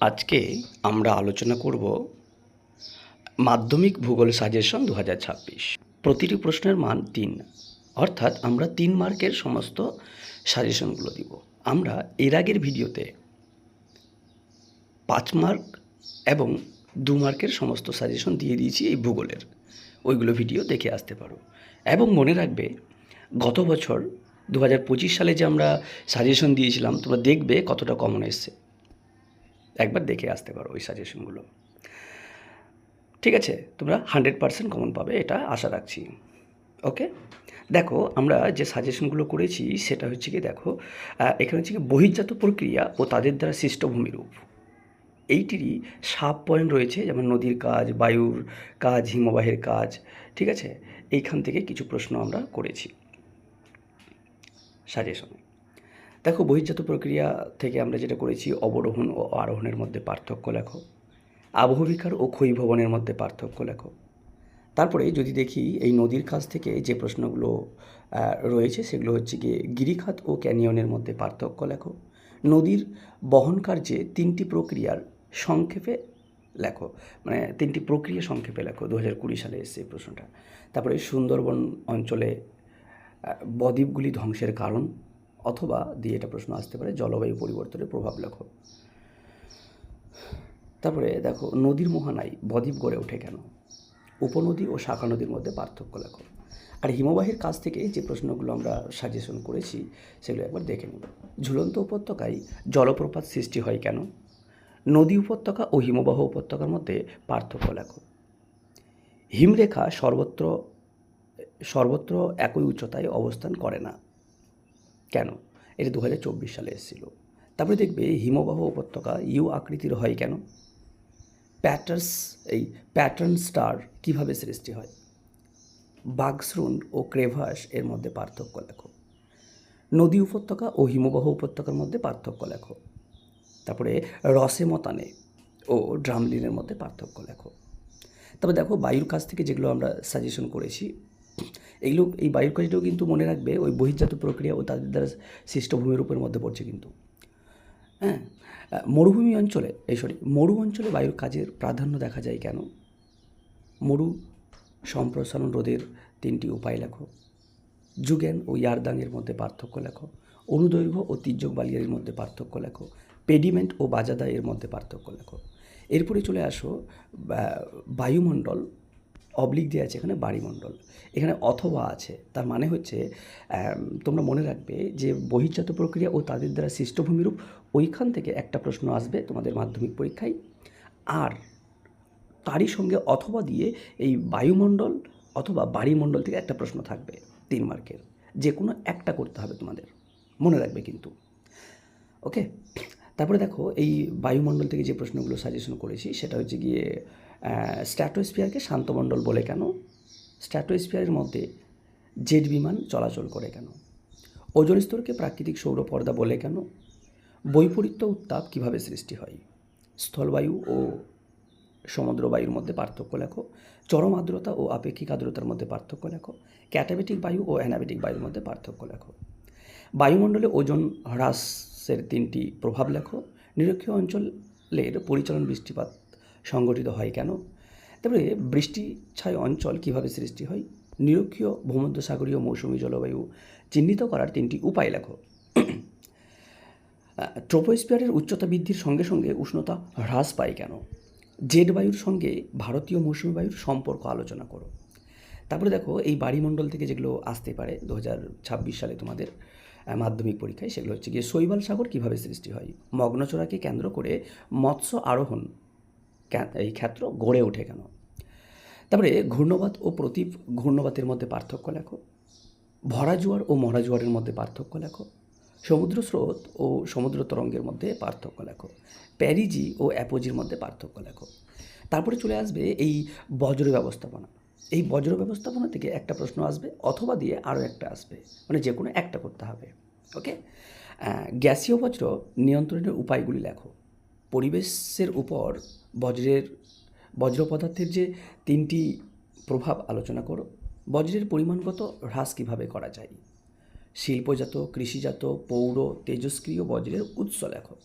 আজকে আমরা আলোচনা করব মাধ্যমিক ভূগোল সাজেশন দু হাজার ছাব্বিশ। প্রতিটি প্রশ্নের মান তিন, অর্থাৎ আমরা তিন মার্কের সমস্ত সাজেশনগুলো দিব। আমরা এর আগের ভিডিওতে পাঁচ মার্ক এবং দু মার্কের সমস্ত সাজেশন দিয়ে দিয়েছি এই ভূগোলের। ওইগুলো ভিডিও দেখে আসতে পারো। এবং মনে রাখবে, গত বছর দু হাজার পঁচিশ সালে যে আমরা সাজেশন দিয়েছিলাম, তোমরা দেখবে কতটা কমন এসছে। একবার দেখে আসতে পারো ওই সাজেশনগুলো ঠিক আছে, তোমরা হান্ড্রেড পার্সেন্ট কমন পাবে, এটা আশা রাখছি। ওকে দেখো, আমরা যে সাজেশনগুলো করেছি, সেটা হচ্ছে কি দেখো এখানে হচ্ছে কি বহির্জাত প্রক্রিয়া ও তাদের দ্বারা সৃষ্ট ভূমিরূপ এইটিরই সাব পয়েন্ট রয়েছে, যেমন নদীর কাজ, বায়ুর কাজ, হিমবাহের কাজ, ঠিক আছে? এইখান থেকে কিছু প্রশ্ন আমরা করেছি। সাজেশনে দেখো, বহির্জাত প্রক্রিয়া থেকে আমরা যেটা করেছি, অবরোহণ ও আরোহণের মধ্যে পার্থক্য লেখো। আবহবিকার ও ক্ষয়ভবনের মধ্যে পার্থক্য লেখো। তারপরে যদি দেখি, এই নদীর কাছ থেকে যে প্রশ্নগুলো রয়েছে, সেগুলো হচ্ছে গিয়ে গিরিখাত ও ক্যানিয়নের মধ্যে পার্থক্য লেখো। নদীর বহন কার্যে তিনটি প্রক্রিয়ার সংক্ষেপে লেখো মানে তিনটি প্রক্রিয়া সংক্ষেপে লেখো দু হাজার কুড়ি সালে এসছে এই প্রশ্নটা। তারপরে সুন্দরবন অঞ্চলে বদ্বীপগুলি ধ্বংসের কারণ অথবা দিয়ে এটা প্রশ্ন আসতে পারে, জলবায়ু পরিবর্তনের প্রভাব লেখো তারপরে দেখো, নদীর মোহনায় বদ্বীপ গড়ে ওঠে কেন? উপনদী ও শাখা নদীর মধ্যে পার্থক্য লেখো আর হিমবাহের কাছ থেকে যে প্রশ্নগুলো আমরা সাজেশন করেছি, সেগুলো একবার দেখে নেব ঝুলন্ত উপত্যকায় জলপ্রপাত সৃষ্টি হয় কেন? নদী উপত্যকা ও হিমবাহ উপত্যকার মধ্যে পার্থক্য লেখো হিমরেখা সর্বত্র সর্বত্র একই উচ্চতায় অবস্থান করে না। কেন? এটা দু হাজার চব্বিশ সালে এসেছিল। তারপরে দেখবে হিমবাহ উপত্যকা ইউ আকৃতির হয় কেন? প্যাটার্স, এই প্যাটার্ন স্টার কীভাবে সৃষ্টি হয়? বাগসরুন ও ক্রেভাস এর মধ্যে পার্থক্য লেখো। নদী উপত্যকা ও হিমবাহ উপত্যকার মধ্যে পার্থক্য লেখো। তারপরে রসে মতানে ও ড্রামলিনের মধ্যে পার্থক্য লেখো। তবে দেখো বায়ুর কাছ থেকে যেগুলো আমরা সাজেশন করেছি এইগুলো এই বায়ুর কাজটাও কিন্তু মনে রাখবে, ওই বহির্জাত প্রক্রিয়া ও তাদের দ্বারা সৃষ্ট ভূমিরূপের মধ্যে পড়ছে কিন্তু। হ্যাঁ? মরুভূমি অঞ্চলে, এই সরি মরু অঞ্চলে বায়ুর কাজের প্রাধান্য দেখা যায় কেন? মরু সম্প্রসারণ রোধের তিনটি উপায় লেখো। যুগেন ও ইয়ারদাংয়ের মধ্যে পার্থক্য লেখো। অনুদৈর্ঘ্য ও তির্যক বালিয়ারির মধ্যে পার্থক্য লেখো। পেডিমেন্ট ও বাজাদা এর মধ্যে পার্থক্য লেখো। এরপরে চলে আসো বায়ুমণ্ডল অবলিক দিয়ে আছে এখানে বাড়িমণ্ডল। এখানে অথবা আছে, তার মানে হচ্ছে তোমরা মনে রাখবে যে বহির্জাত প্রক্রিয়া ও তাদের দ্বারা সৃষ্ট ভূমিরূপ ওইখান থেকে একটা প্রশ্ন আসবে তোমাদের মাধ্যমিক পরীক্ষায়। আর তারই সঙ্গে অথবা দিয়ে এই বায়ুমণ্ডল অথবা বাড়িমণ্ডল থেকে একটা প্রশ্ন থাকবে তিন মার্কের। যে কোনো একটা করতে হবে তোমাদের। মনে রাখবে কিন্তু। ওকে? তারপরে দেখো, এই বায়ুমণ্ডল থেকে যে প্রশ্নগুলো সাজেশন করেছি, সেটা হচ্ছে গিয়ে স্ট্র্যাটোস্ফিয়ারকে শান্তমণ্ডল বলে কেন? স্ট্র্যাটোস্ফিয়ারের মধ্যে জেট বিমান চলাচল করে কেন? ওজন স্তরকে প্রাকৃতিক সৌর পর্দা বলে কেন? বৈপরীত্য উত্তাপ কীভাবে সৃষ্টি হয়? স্থলবায়ু ও সমুদ্র বায়ুর মধ্যে পার্থক্য লেখো। চরম আর্দ্রতা ও আপেক্ষিক আর্দ্রতার মধ্যে পার্থক্য লেখো। ক্যাটাবেটিক বায়ু ও অ্যানাবেটিক বায়ুর মধ্যে পার্থক্য লেখো। বায়ুমণ্ডলে ওজন হ্রাসের তিনটি প্রভাব লেখো। নিরক্ষীয় অঞ্চলের পরিচালন বৃষ্টিপাত সংগঠিত হয় কেন? তারপরে বৃষ্টি ছায় অঞ্চল কীভাবে সৃষ্টি হয়? নিরক্ষীয় ভূমধ্যসাগরীয় মৌসুমি জলবায়ু চিহ্নিত করার তিনটি উপায় লেখো। ট্রোপোস্ফিয়ারের উচ্চতা বৃদ্ধির সঙ্গে সঙ্গে উষ্ণতা হ্রাস পায় কেন? জেড বায়ুর সঙ্গে ভারতীয় মৌসুমী বায়ুর সম্পর্ক আলোচনা করো। তারপরে দেখো, এই বাড়িমণ্ডল থেকে যেগুলো আসতে পারে, দু হাজার ছাব্বিশ সালে তোমাদের মাধ্যমিক পরীক্ষায়, সেগুলো হচ্ছে গিয়ে শৈবাল সাগর কীভাবে সৃষ্টি হয়? মগ্নচড়াকে কেন্দ্র করে মৎস্য আরোহণ এই ক্ষেত্র গড়ে ওঠে কেন? তারপরে ঘূর্ণবাত ও প্রতীপ, ঘূর্ণবাতের মধ্যে পার্থক্য লেখো। ভরা জোয়ার ও মরা জোয়ারের মধ্যে পার্থক্য লেখো। সমুদ্র স্রোত ও সমুদ্র তরঙ্গের মধ্যে পার্থক্য লেখো। প্যারিজি ও অ্যাপোজির মধ্যে পার্থক্য লেখো। তারপরে চলে আসবে এই বজ্র ব্যবস্থাপনা। এই বজ্র ব্যবস্থাপনা থেকে একটা প্রশ্ন আসবে, অথবা দিয়ে আরও একটা আসবে। মানে যে কোনো একটা করতে হবে। ওকে? গ্যাসীয় বজ্র নিয়ন্ত্রণের উপায়গুলি লেখো। পরিবেশের উপর বজ্রের, বজ্র পদার্থের যে তিনটি প্রভাব আলোচনা করো, বজ্রের পরিমাণগত হ্রাস কীভাবে করা যায়? শিল্পজাত, কৃষিজাত, পৌর, তেজস্ক্রিয় বজ্রের উৎস লেখো।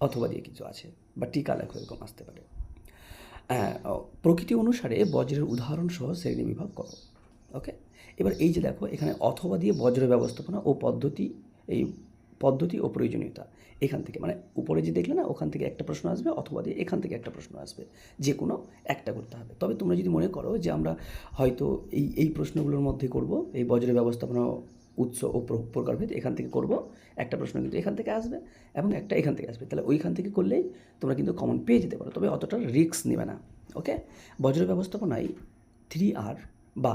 অথবা দিয়ে কিছু আছে, বা টিকা লেখো, এরকম আসতে পারে। প্রকৃতি অনুসারে বজ্রের উদাহরণ সহ শ্রেণি বিভাগ করো ওকে এবার এই যে দেখো, এখানে অথবা দিয়ে বজ্র ব্যবস্থাপনা ও পদ্ধতি, এই পদ্ধতি ও প্রয়োজনীয়তা, এখান থেকে মানে উপরে যে দেখলে না, ওখান থেকে একটা প্রশ্ন আসবে, অথবা দিয়ে এখান থেকে একটা প্রশ্ন আসবে, যে কোনো একটা করতে হবে। তবে তোমরা যদি মনে করো যে আমরা হয়তো এই এই প্রশ্নগুলোর মধ্যে করব, এই বজ্র ব্যবস্থাপনা উৎস ও প্রকারভেদ এখান থেকে করব। একটা প্রশ্ন কিন্তু এখান থেকে আসবে এবং একটা এখান থেকে আসবে। তাহলে ওইখান থেকে করলেই তোমরা কিন্তু কমন পেয়ে যেতে পারো। তবে অতটা রিস্ক নেবে না ওকে বজ্র ব্যবস্থাপনায় থ্রি আর বা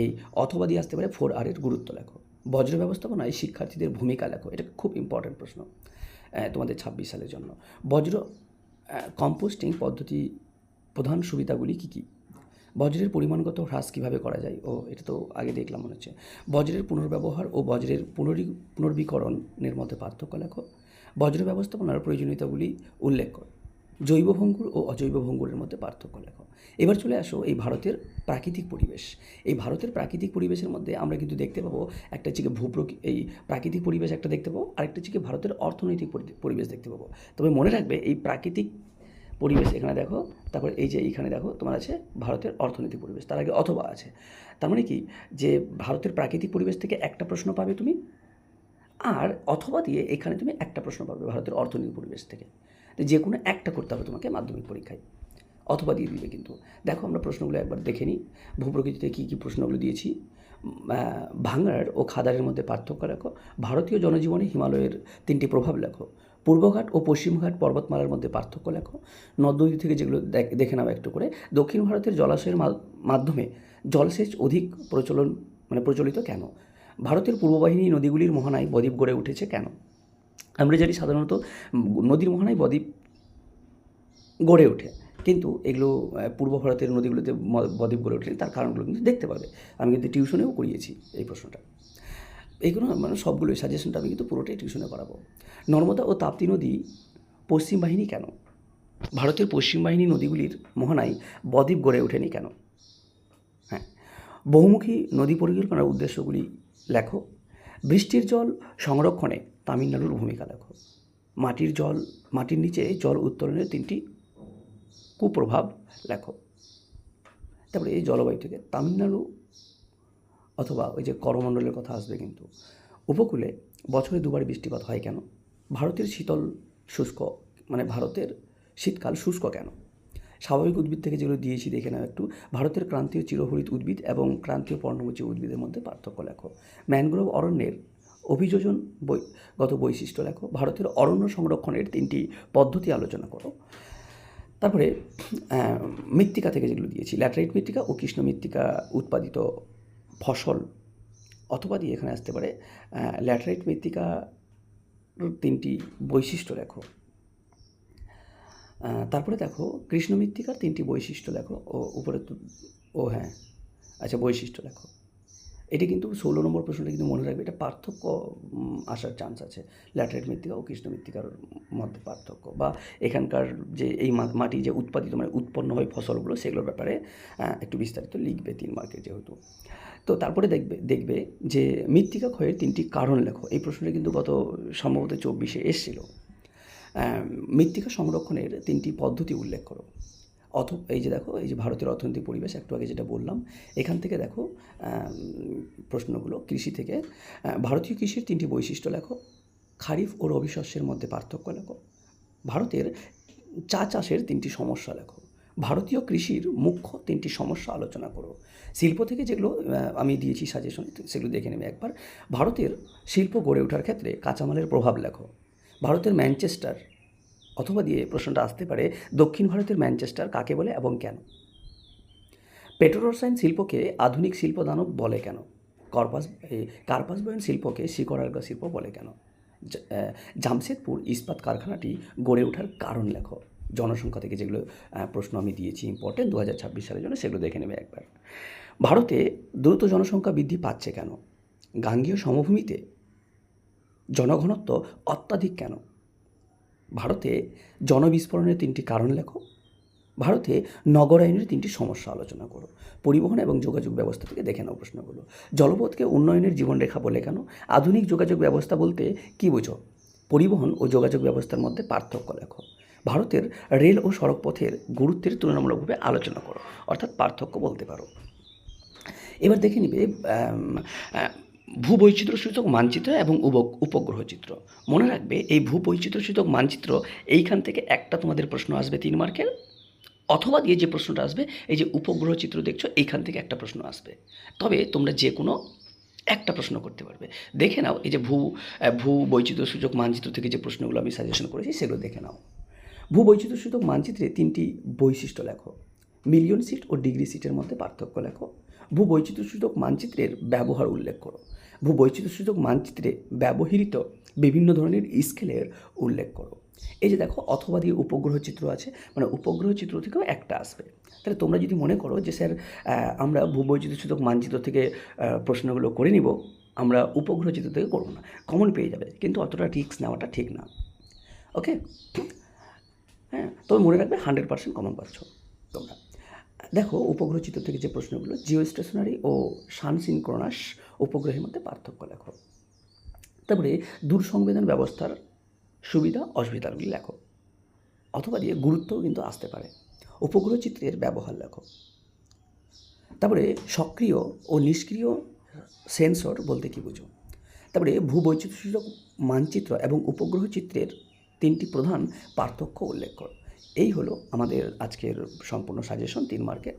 এই অথবা দিয়ে আসতে পারে ফোর আর এর গুরুত্ব লেখো। বজ্র ব্যবস্থাপনায় শিক্ষার্থীদের ভূমিকা লেখো। এটা খুব ইম্পর্ট্যান্ট প্রশ্ন তোমাদের ছাব্বিশ সালের জন্য। বজ্র কম্পোস্টিং পদ্ধতি প্রধান সুবিধাগুলি কী কী? বজ্রের পরিমাণগত হ্রাস কীভাবে করা যায়? ও, এটা তো আগে দেখলাম মনে হচ্ছে। বজ্রের পুনর্ব্যবহার ও বজ্রের পুনরি, পুনর্বীকরণের মধ্যে পার্থক্য লেখো। বজ্র ব্যবস্থাপনার প্রয়োজনীয়তাগুলি উল্লেখ করো। জৈব ভঙ্গুর ও অজৈব ভঙ্গুরের মধ্যে পার্থক্য লেখো। এবার চলে আসো এই ভারতের প্রাকৃতিক পরিবেশ। এই ভারতের প্রাকৃতিক পরিবেশের মধ্যে আমরা কিন্তু দেখতে পাবো একটা চিকে গিয়ে ভূপ্রকৃ এই প্রাকৃতিক পরিবেশ একটা দেখতে পাবো। আরেকটা গিয়ে ভারতের অর্থনৈতিক পরিবেশ দেখতে পাবো। তবে মনে রাখবে এই প্রাকৃতিক পরিবেশ এখানে দেখো, তারপর এই যে এইখানে দেখো, তোমার আছে ভারতের অর্থনৈতিক পরিবেশ, তার আগে অথবা আছে। তার মানে কি? যে ভারতের প্রাকৃতিক পরিবেশ থেকে একটা প্রশ্ন পাবে তুমি, আর অথবা দিয়ে এখানে তুমি একটা প্রশ্ন পাবে ভারতের অর্থনৈতিক পরিবেশ থেকে। যে কোনো একটা করতে হবে তোমাকে মাধ্যমিক পরীক্ষায়। অথবা দিয়ে দিবে কিন্তু। দেখো আমরা প্রশ্নগুলো একবার দেখে নিই। ভূপ্রকৃতিতে কী কী প্রশ্নগুলো দিয়েছি? ভাঙার ও খাদারের মধ্যে পার্থক্য লেখো। ভারতীয় জনজীবনে হিমালয়ের তিনটি প্রভাব লেখো। পূর্বঘাট ও পশ্চিমঘাট পর্বতমালার মধ্যে পার্থক্য লেখো। নদ থেকে যেগুলো দেখ- দেখে নাও একটু করে। দক্ষিণ ভারতের জলাশয়ের মাধ্যমে জলসেচ অধিক প্রচলন মানে প্রচলিত কেন? ভারতের পূর্ববাহিনী নদীগুলির মোহনায় বদ্বীপ গড়ে উঠেছে কেন? আমরা জানি সাধারণত নদীর মোহনায় বদ্বীপ গড়ে ওঠে। কিন্তু এগুলো পূর্ব ভারতের নদীগুলোতে বদ্বীপ গড়ে ওঠে তার কারণগুলো কিন্তু দেখতে পাবে আমি কিন্তু টিউশনেও করিয়েছি এই প্রশ্নটা। এইগুলো মানে সবগুলোই সাজেশনটা আমি কিন্তু পুরোটাই টিউশনে করাবো। নর্মদা ও তাপ্তি নদী পশ্চিম বাহিনী কেন? ভারতের পশ্চিম বাহিনী নদীগুলির মোহনায় বদ্বীপ গড়ে ওঠেনি কেন? হ্যাঁ বহুমুখী নদী পরিকল্পনার উদ্দেশ্যগুলি লেখো। বৃষ্টির জল সংরক্ষণে তামিলনাড়ুর ভূমিকা লেখো। মাটির জল, মাটির নিচে জল উত্তোলনের তিনটি কুপ্রভাব লেখো। তারপরে এই জলবায়ু থেকে তামিলনাড়ু অথবা ওই যে করমণ্ডলের কথা আসবে কিন্তু। উপকূলে বছরে দুবার বৃষ্টিপাত হয় কেন? ভারতের শীতল শুষ্ক মানে ভারতের শীতকাল শুষ্ক কেন? স্বাভাবিক উদ্ভিদ থেকে যেগুলো দিয়েছি দেখে নাও একটু। ভারতের ক্রান্তীয় চিরহরিত উদ্ভিদ এবং ক্রান্তীয় পর্ণমোচী উদ্ভিদের মধ্যে পার্থক্য লেখো। ম্যানগ্রোভ অরণ্যের অভিযোজন গত বৈশিষ্ট্য লেখো। ভারতের অরণ্য সংরক্ষণের তিনটি পদ্ধতি আলোচনা করো। তারপরে মৃত্তিকা থেকে যেগুলো দিয়েছি, ল্যাটারাইট মৃত্তিকা ও কৃষ্ণ মৃত্তিকা উৎপাদিত ফসল অথবা দিয়ে এখানে আসতে পারে ল্যাটারাইট মৃত্তিকা তিনটি বৈশিষ্ট্য লেখো তারপরে দেখো কৃষ্ণ মৃত্তিকার তিনটি বৈশিষ্ট্য লেখো ও উপরে ও হ্যাঁ আচ্ছা বৈশিষ্ট্য লেখো এটি কিন্তু ষোলো নম্বর প্রশ্নটা কিন্তু মনে রাখবে, এটা পার্থক্য আসার চান্স আছে। ল্যাটারাইট মৃত্তিকা ও কৃষ্ণ মৃত্তিকার মধ্যে পার্থক্য। বা এখানকার যে এই মাটি যে উৎপাদিত মানে উৎপন্ন হয় ফসলগুলো, সেগুলোর ব্যাপারে একটু বিস্তারিত লিখবে তিন মার্কের যেহেতু। তো তারপরে দেখবে দেখবে যে মৃত্তিকা ক্ষয়ের তিনটি কারণ লেখো। এই প্রশ্নটা কিন্তু গত সম্ভবত চব্বিশে এসেছিল। মৃত্তিকা সংরক্ষণের তিনটি পদ্ধতি উল্লেখ করো। অথ, এই যে দেখো, এই যে ভারতের অর্থনৈতিক পরিবেশ, একটু আগে যেটা বললাম, এখান থেকে দেখো প্রশ্নগুলো, কৃষি থেকে ভারতীয় কৃষির তিনটি বৈশিষ্ট্য লেখো, খারিফ ও রবি শস্যের মধ্যে পার্থক্য লেখো, ভারতের চা চাষের তিনটি সমস্যা লেখো, ভারতীয় কৃষির মুখ্য তিনটি সমস্যা আলোচনা করো, শিল্প থেকে যেগুলো আমি দিয়েছি সাজেশন সেগুলো দেখে নেবে একবার, ভারতের শিল্প গড়ে ওঠার ক্ষেত্রে কাঁচামালের প্রভাব লেখো, ভারতের ম্যানচেস্টার অথবা দিয়ে প্রশ্নটা আসতে পারে, দক্ষিণ ভারতের ম্যানচেস্টার কাকে বলে এবং কেন? পেট্রোরসাইন শিল্পকে আধুনিক শিল্প দানব বলে কেন? কর্পাস কার্পাস বয়ন শিল্পকে শিকড়ার্গা শিল্প বলে কেন? জামশেদপুর ইস্পাত কারখানাটি গড়ে ওঠার কারণ লেখো। জনসংখ্যা থেকে যেগুলো প্রশ্ন আমি দিয়েছি ইম্পর্টেন্ট দু হাজার ছাব্বিশ সালের জন্য সেগুলো দেখে নেবে একবার। ভারতে দ্রুত জনসংখ্যা বৃদ্ধি পাচ্ছে কেন? গাঙ্গীয় সমভূমিতে জনঘনত্ব অত্যাধিক কেন? ভারতে জনবিস্ফোরণের তিনটি কারণ লেখো। ভারতে নগরায়নের তিনটি সমস্যা আলোচনা করো। পরিবহন এবং যোগাযোগ ব্যবস্থা থেকে দেখে নাও প্রশ্নগুলো। জলপথকে উন্নয়নের জীবনরেখা বলে কেন? আধুনিক যোগাযোগ ব্যবস্থা বলতে কী বোঝো? পরিবহন ও যোগাযোগ ব্যবস্থার মধ্যে পার্থক্য লেখো। ভারতের রেল ও সড়ক পথের গুরুত্বের তুলনামূলকভাবে আলোচনা করো, অর্থাৎ পার্থক্য বলতে পারো। এবার দেখে নিবে আম, আহ, ভূবৈচিত্র্য সূচক মানচিত্র এবং উপ- উপগ্রহ চিত্র মনে রাখবে এই ভূবৈচিত্র্য সূচক মানচিত্র এইখান থেকে একটা তোমাদের প্রশ্ন আসবে তিন মার্কের অথবা দিয়ে যে প্রশ্নটা আসবে এই যে উপগ্রহ চিত্র দেখছ এইখান থেকে একটা প্রশ্ন আসবে। তবে তোমরা যে কোনো একটা প্রশ্ন করতে পারবে। দেখে নাও এই যে ভূ ভূ বৈচিত্র্য সূচক মানচিত্র থেকে যে প্রশ্নগুলো আমি সাজেশন করেছি সেগুলো দেখে নাও। ভূ বৈচিত্র্য সূচক মানচিত্রে তিনটি বৈশিষ্ট্য লেখো। মিলিয়ন সিট ও ডিগ্রি সিটের মধ্যে পার্থক্য লেখো। ভূ বৈচিত্র্য সূচক মানচিত্রের ব্যবহার উল্লেখ করো। ভূ বৈচিত্র্য সূচক মানচিত্রে ব্যবহৃত বিভিন্ন ধরনের স্কেলের উল্লেখ করো। এই যে দেখো, অথবা দিয়ে উপগ্রহ চিত্র আছে মানে উপগ্রহ চিত্র থেকেও একটা আসবে। তাহলে তোমরা যদি মনে করো যে, স্যার আমরা ভূবৈচিত্র্য সূচক মানচিত্র থেকে প্রশ্নগুলো করে নিব, আমরা উপগ্রহ চিত্র থেকে করব না। কমন পেয়ে যাবে, কিন্তু অতটা রিস্ক নেওয়াটা ঠিক না। ওকে হ্যাঁ তবে মনে রাখবে হান্ড্রেড পার্সেন্ট কমন পাচ্ছ তোমরা। দেখো উপগ্রহ চিত্র থেকে যে প্রশ্নগুলো জিও স্টেশনারি ও সানসিনক্রোনাস উপগ্রহের মধ্যে পার্থক্য লেখো। তারপরে দূর সংবেদন ব্যবস্থার সুবিধা, অসুবিধাগুলি লেখো। অথবা দিয়ে গুরুত্বও কিন্তু আসতে পারে। উপগ্রহ চিত্রের ব্যবহার লেখো। তারপরে সক্রিয় ও নিষ্ক্রিয় সেন্সর বলতে কি বুঝো? তারপরে ভূবৈচিত্র্যসূচক মানচিত্র এবং উপগ্রহ চিত্রের তিনটি প্রধান পার্থক্য উল্লেখ করো। এই হলো আমাদের আজকের সম্পূর্ণ সাজেশন তিন মার্কের